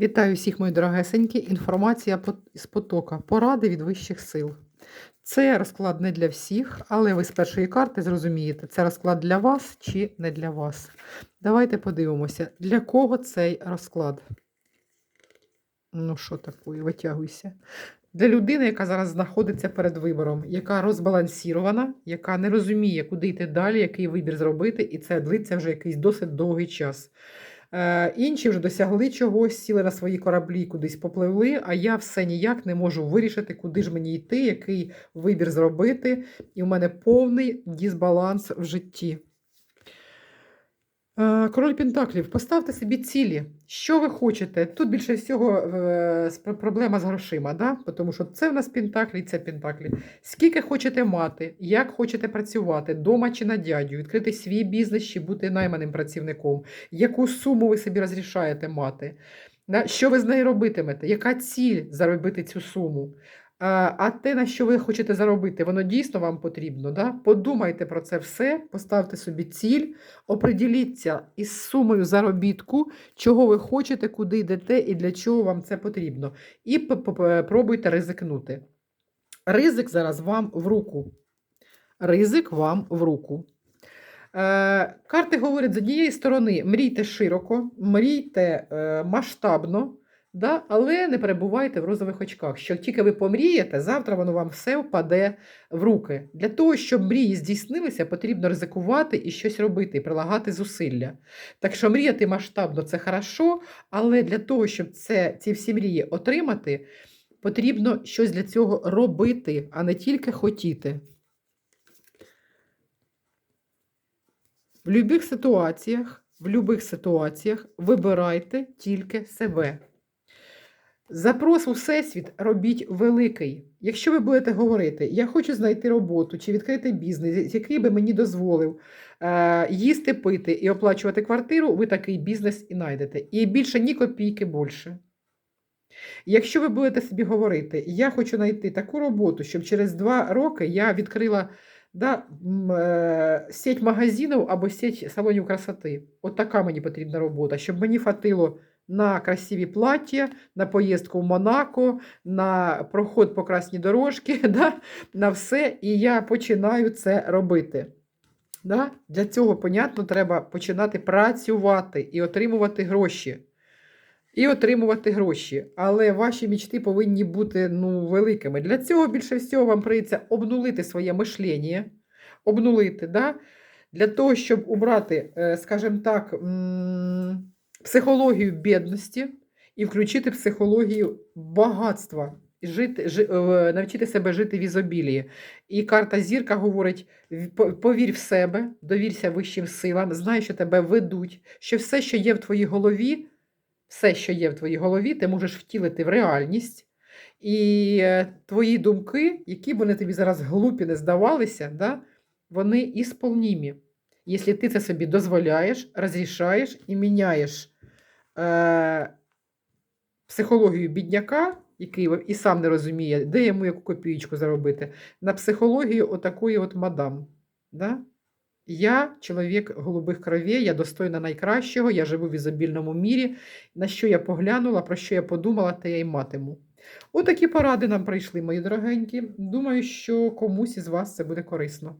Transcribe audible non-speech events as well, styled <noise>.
Вітаю всіх, мої дорогесенькі. Інформація з потока. Поради від вищих сил. Це розклад не для всіх, але ви з першої карти зрозумієте, це розклад для вас чи не для вас. Давайте подивимося, для кого цей розклад. Ну, що таке, витягуйся. Для людини, яка зараз знаходиться перед вибором, яка розбалансірована, яка не розуміє, куди йти далі, який вибір зробити, і це длиться вже якийсь досить довгий час. Е, інші вже досягли чогось, сіли на свої кораблі, кудись попливли, а я все ніяк не можу вирішити, куди ж мені йти, який вибір зробити. І в мене повний дисбаланс в житті. Е, Король Пентаклів, поставте собі цілі. Що ви хочете? Тут більше всього е, проблема з грошима, да? тому що це в нас Пентаклі, це Пентаклі. Скільки хочете мати, як хочете працювати, дома чи на дядю, відкрити свій бізнес чи бути найманим працівником, яку суму ви собі розрішаєте мати, що ви з нею робитимете, яка ціль заробити цю суму. А, а те, на що ви хочете заробити, воно дійсно вам потрібно. Да? Подумайте про це все, поставте собі ціль, оприділіться із сумою заробітку, чого ви хочете, куди йдете і для чого вам це потрібно. І пробуйте ризикнути. Ризик зараз вам в руку. Ризик вам в руку. Е, карти говорять з однієї сторони: мрійте широко, мрійте е, масштабно, да? але не перебувайте в розових очках. Що тільки ви помрієте, завтра воно вам все впаде в руки. Для того, щоб мрії здійснилися, потрібно ризикувати і щось робити, і прилагати зусилля. Так що мріяти масштабно це хорошо, але для того, щоб це, ці всі мрії отримати, потрібно щось для цього робити, а не тільки хотіти. В будь-яких ситуаціях, в будь-яких ситуаціях вибирайте тільки себе. Запрос у всесвіт робіть великий. Якщо ви будете говорити, я хочу знайти роботу чи відкрити бізнес, який би мені дозволив е, їсти, пити і оплачувати квартиру, ви такий бізнес і знайдете. І більше ні копійки більше. Якщо ви будете собі говорити, я хочу знайти таку роботу, щоб через два роки я відкрила да, е, сеть магазинів або сеть салонів красоти. От така мені потрібна робота, щоб мені хватило на красиві плаття, на поїздку в Монако, на проход по красній дорожці, <laughs> да, на все, і я починаю це робити. Да? Для цього, понятно, треба починати працювати і отримувати гроші. І отримувати гроші. Але ваші мічти повинні бути ну, великими. Для цього більше всього вам прийдеться обнулити своє мишлення, обнулити, да? для того, щоб убрати, е, скажімо так, психологію бідності і включити психологію багатства. Жити, жи, е, навчити себе жити в ізобілії. І карта зірка говорить: повір в себе, довірся вищим силам, знай, що тебе ведуть, що все, що є в твоїй голові, все, що є в твоїй голові, ти можеш втілити в реальність. І е, твої думки, які б вони тобі зараз глупі не здавалися, да, вони ісполнімі. Якщо ти це собі дозволяєш, розрішаєш і міняєш е, психологію бідняка, який і сам не розуміє, де йому яку копійку заробити, на психологію отакої от мадам. Да? Я чоловік голубих кровей, я достойна найкращого, я живу в ізобільному мірі. На що я поглянула, про що я подумала, те я й матиму. Отакі поради нам прийшли, мої дорогенькі. Думаю, що комусь із вас це буде корисно.